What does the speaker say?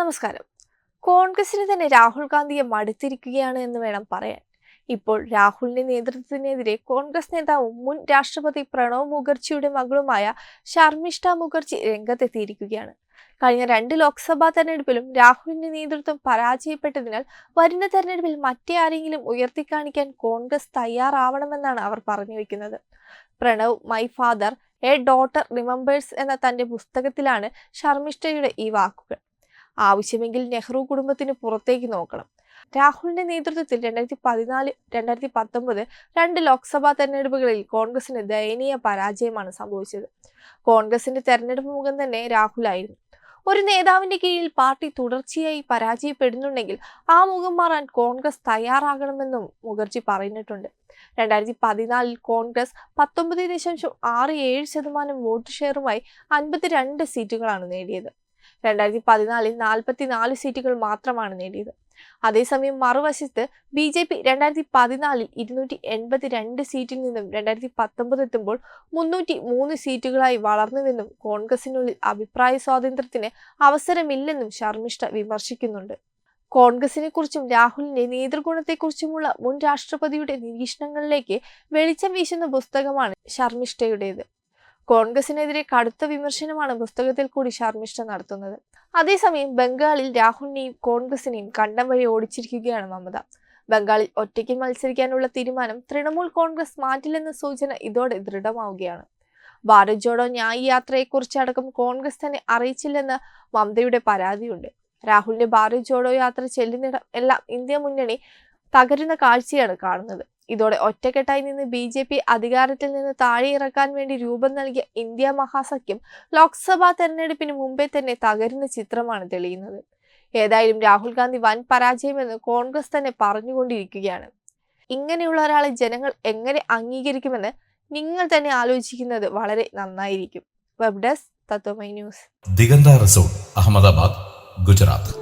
നമസ്കാരം. കോൺഗ്രസിന് തന്നെ രാഹുൽ ഗാന്ധിയെ മടുത്തിരിക്കുകയാണ് എന്ന് വേണം പറയാൻ. ഇപ്പോൾ രാഹുലിന്റെ നേതൃത്വത്തിനെതിരെ കോൺഗ്രസ് നേതാവും മുൻ രാഷ്ട്രപതി പ്രണവ് മുഖർജിയുടെ മകളുമായ ശർമിഷ്ഠ മുഖർജി രംഗത്തെത്തിയിരിക്കുകയാണ്. കഴിഞ്ഞ രണ്ട് ലോക്സഭാ തെരഞ്ഞെടുപ്പിലും രാഹുലിന്റെ നേതൃത്വം പരാജയപ്പെട്ടതിനാൽ വരുന്ന തെരഞ്ഞെടുപ്പിൽ മറ്റേ ആരെങ്കിലും ഉയർത്തിക്കാണിക്കാൻ കോൺഗ്രസ് തയ്യാറാവണമെന്നാണ് അവർ പറഞ്ഞു വെക്കുന്നത്. Pranav my father a daughter remembers എന്ന തന്റെ പുസ്തകത്തിലാണ് ശർമിഷ്ഠയുടെ ഈ വാക്കുകൾ. ആവശ്യമെങ്കിൽ നെഹ്റു കുടുംബത്തിന് പുറത്തേക്ക് നോക്കണം. രാഹുലിന്റെ നേതൃത്വത്തിൽ രണ്ടായിരത്തി പതിനാല് രണ്ടായിരത്തി പത്തൊമ്പത് രണ്ട് ലോക്സഭാ തെരഞ്ഞെടുപ്പുകളിൽ കോൺഗ്രസിന് ദയനീയ പരാജയമാണ് സംഭവിച്ചത്. കോൺഗ്രസിന്റെ തെരഞ്ഞെടുപ്പ് മുഖം തന്നെ രാഹുലായിരുന്നു ഒരു നേതാവിന്റെ കീഴിൽ പാർട്ടി തുടർച്ചയായി പരാജയപ്പെടുന്നുണ്ടെങ്കിൽ ആ മുഖം മാറാൻ കോൺഗ്രസ് തയ്യാറാകണമെന്നും മുഖർജി പറഞ്ഞിട്ടുണ്ട്. രണ്ടായിരത്തി പതിനാലിൽ കോൺഗ്രസ് പത്തൊമ്പത് ദശാംശം ആറ് ഏഴ് ശതമാനം വോട്ട് ഷെയറുമായി അൻപത്തിരണ്ട് സീറ്റുകളാണ് നേടിയത്. രണ്ടായിരത്തി പതിനാലിൽ നാൽപ്പത്തിനാല് സീറ്റുകൾ മാത്രമാണ് നേടിയത്. അതേസമയം മറുവശത്ത് ബി ജെ പി രണ്ടായിരത്തി പതിനാലിൽ ഇരുന്നൂറ്റി എൺപത്തി രണ്ട് സീറ്റിൽ നിന്നും രണ്ടായിരത്തി പത്തൊമ്പത് എത്തുമ്പോൾ മുന്നൂറ്റി മൂന്ന് സീറ്റുകളായി വളർന്നുവെന്നും കോൺഗ്രസിനുള്ളിൽ അഭിപ്രായ സ്വാതന്ത്ര്യത്തിന് അവസരമില്ലെന്നും ശർമിഷ്ഠ വിമർശിക്കുന്നുണ്ട്. കോൺഗ്രസിനെ കുറിച്ചും രാഹുലിന്റെ നേതൃഗുണത്തെക്കുറിച്ചുമുള്ള മുൻ രാഷ്ട്രപതിയുടെ നിരീക്ഷണങ്ങളിലേക്ക് വെളിച്ചം വീശുന്ന പുസ്തകമാണ് ശർമിഷ്ഠയുടേത് കോൺഗ്രസിനെതിരെ കടുത്ത വിമർശനമാണ് പുസ്തകത്തിൽ കൂടി ശർമിഷ്ഠ നടത്തുന്നത്. അതേസമയം ബംഗാളിൽ രാഹുലിനെയും കോൺഗ്രസിനെയും കണ്ടം വഴി ഓടിച്ചിരിക്കുകയാണ് മമത. ബംഗാളിൽ ഒറ്റയ്ക്ക് മത്സരിക്കാനുള്ള തീരുമാനം തൃണമൂൽ കോൺഗ്രസ് മാറ്റില്ലെന്ന സൂചന ഇതോടെ ദൃഢമാവുകയാണ്. ഭാരത് ജോഡോ ന്യായ് യാത്രയെക്കുറിച്ചടക്കം കോൺഗ്രസ് തന്നെ അറിയിച്ചില്ലെന്ന് മമതയുടെ പരാതിയുണ്ട്. രാഹുലിന്റെ ഭാരത് ജോഡോ യാത്ര ചെല്ലുന്നിടം എല്ലാം ഇന്ത്യ മുന്നണി തകരുന്ന കാഴ്ചയാണ് കാണുന്നത്. ഇതോടെ ഒറ്റക്കെട്ടായി നിന്ന് ബി ജെ പി അധികാരത്തിൽ നിന്ന് താഴെയിറക്കാൻ വേണ്ടി രൂപം നൽകിയ ഇന്ത്യ മഹാസഖ്യം ലോക്സഭാ തെരഞ്ഞെടുപ്പിന് മുമ്പേ തന്നെ തകരുന്ന ചിത്രമാണ് തെളിയുന്നത്. ഏതായാലും രാഹുൽ ഗാന്ധി വൻ പരാജയമെന്ന് കോൺഗ്രസ് തന്നെ പറഞ്ഞുകൊണ്ടിരിക്കുകയാണ്. ഇങ്ങനെയുള്ള ഒരാളെ ജനങ്ങൾ എങ്ങനെ അംഗീകരിക്കുമെന്ന് നിങ്ങൾ തന്നെ ആലോചിക്കുന്നത് വളരെ നന്നായിരിക്കും. Web desk Tatwamayi news. Diganta resort Ahmedabad Gujarat.